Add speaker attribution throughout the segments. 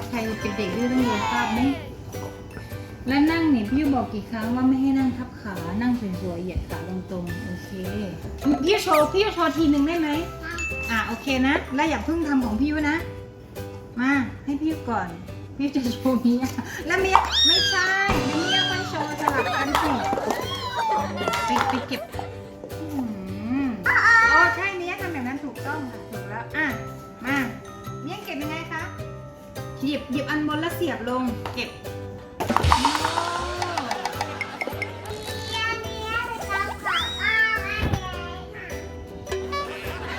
Speaker 1: แล้วใครเป็นเด็กดื้อต้องโดนภาพนี้แล้วนั่งเนี่ยพี่ยูบอกกี่ครั้งว่าไม่ให้นั่งทับขานั่งสวยๆเหยียดขาตรงๆโอเคพี่โชว์พี่โชว์ทีหนึ่งได้ไหมอะโอเคนะ แล้วอย่าเพิ่งทำของพี่ยูนะ มาให้พี่ก่อน พี่จะโชว์เมียแล้วเมียไม่ใช่แล้วเมียมันโชว์สลับกันสิไปไปเก็บอืมอ๋อใช่เมียทำแบบนั้นถูกต้องค่ะถูกแล้วอะ หยิบหยิบอันบนแล้วเสียบลง เก็บ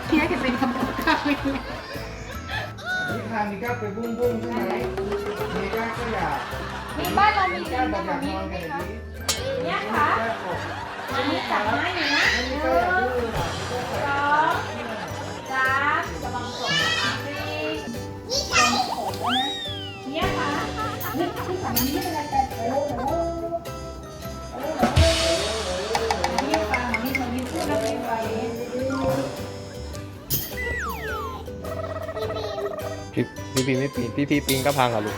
Speaker 1: เมียจะเป็นคำพูดข้าวเลย
Speaker 2: นิทานมีก้าไปบุ้งบุ้งใช่ไหมมีก้าก็อยาก
Speaker 1: มีบ้านเรามี
Speaker 2: ก้า
Speaker 1: เงิน
Speaker 2: บอ
Speaker 1: นะ
Speaker 2: กอ
Speaker 1: แบ
Speaker 2: ยา
Speaker 1: บ
Speaker 2: ก
Speaker 1: นี้
Speaker 2: น
Speaker 1: ไหมคะเนี่ยค่ะ
Speaker 2: อั
Speaker 1: นนี้จับไม้ นี่ฟังนี่มันนี่พูดแล้วไม่ไหว
Speaker 3: พี่พี่ปีไม่ปีนพี่พี่ปีนก็พังอะลูก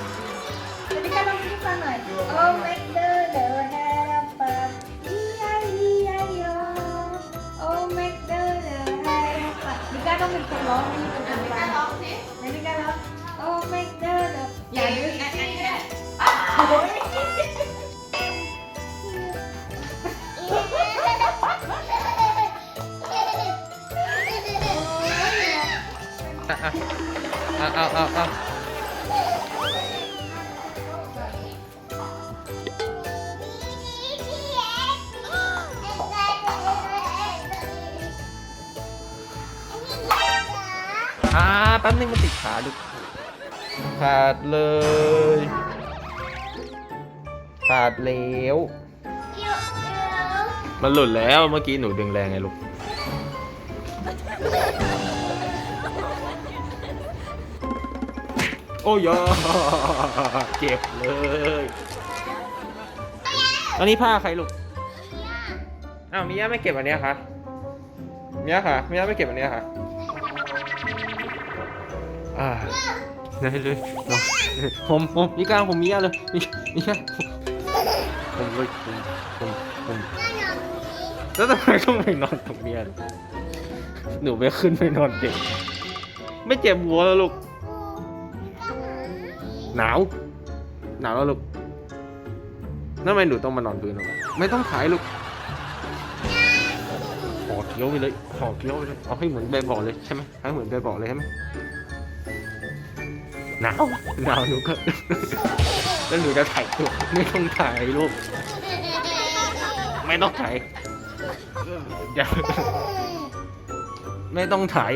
Speaker 1: จะได้การลองพูดฟังหน่อย Oh make the the head up up E-I-E-I-O Oh make the the head up up นี่การต้องเป็นคนร้องนี่เป็นคนฟัง
Speaker 4: ร้องสิ
Speaker 1: ไม่ได้กันแล้ว Oh make the the อย่ อะอะ
Speaker 3: อะอะอ่าแป๊บนึงมันติดขาลูกขาดเลย ขาดแล้วมันหลุดแล้วเมื่อกี้หนูดึงแรงไงลูก โอ้ยเจ็บเลย อันนี้ผ้าใครลูกอ้าวมิยะไม่เก็บอันเนี้ยคะมิยะค่ะมิยะไม่เก็บอันเนี้ยค่ะอ่าได้เลยผมผมมีกางผมมียะเลยมีมียะผมเลยผมผมผมแล้วทำไมต้องไปนอนตรงเนี้ยหนูไปขึ้นไปนอนเจ็บไม่เจ็บหัวแล้วลูก หนาว หนาวแล้วลูกทำไมหนูต้องมานอนพื้นลูกไม่ต้องถ่ายลูกห่อเคี้ยวไปเลยห่อเคี้ยวไปเลยเอาให้เหมือนแบบบอกเลยใช่ไหมให้เหมือนแบบบอกเลยใช่ไหมหนาวหนาวหนูก็แล้วหนูจะถ่ายตัวไม่ต้องถ่ายลูกไม่ต้องถ่ายอย่าไม่ต้องถ่าย